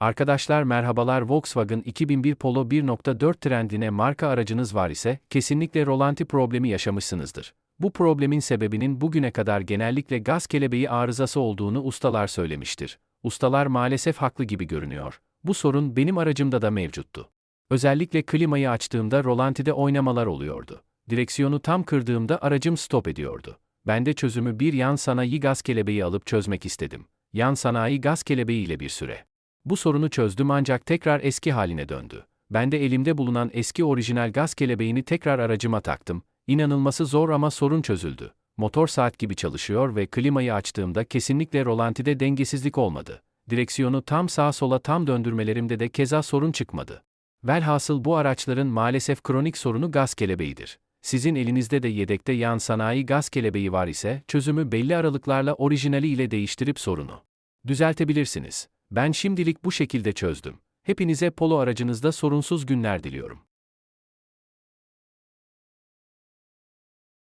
Arkadaşlar merhabalar Volkswagen 2001 Polo 1.4 trendine marka aracınız var ise kesinlikle rolanti problemi yaşamışsınızdır. Bu problemin sebebinin bugüne kadar genellikle gaz kelebeği arızası olduğunu ustalar söylemiştir. Ustalar maalesef haklı gibi görünüyor. Bu sorun benim aracımda da mevcuttu. Özellikle klimayı açtığımda rolantide oynamalar oluyordu. Direksiyonu tam kırdığımda aracım stop ediyordu. Ben de çözümü bir yan sanayi gaz kelebeği alıp çözmek istedim. Yan sanayi gaz kelebeği ile bir süre. Bu sorunu çözdüm ancak tekrar eski haline döndü. Ben de elimde bulunan eski orijinal gaz kelebeğini tekrar aracıma taktım. İnanılması zor ama sorun çözüldü. Motor saat gibi çalışıyor ve klimayı açtığımda kesinlikle rolantide dengesizlik olmadı. Direksiyonu tam sağa sola tam döndürmelerimde de keza sorun çıkmadı. Velhasıl bu araçların maalesef kronik sorunu gaz kelebeğidir. Sizin elinizde de yedekte yan sanayi gaz kelebeği var ise çözümü belli aralıklarla orijinali ile değiştirip sorunu düzeltebilirsiniz. Ben şimdilik bu şekilde çözdüm. Hepinize polo aracınızda sorunsuz günler diliyorum.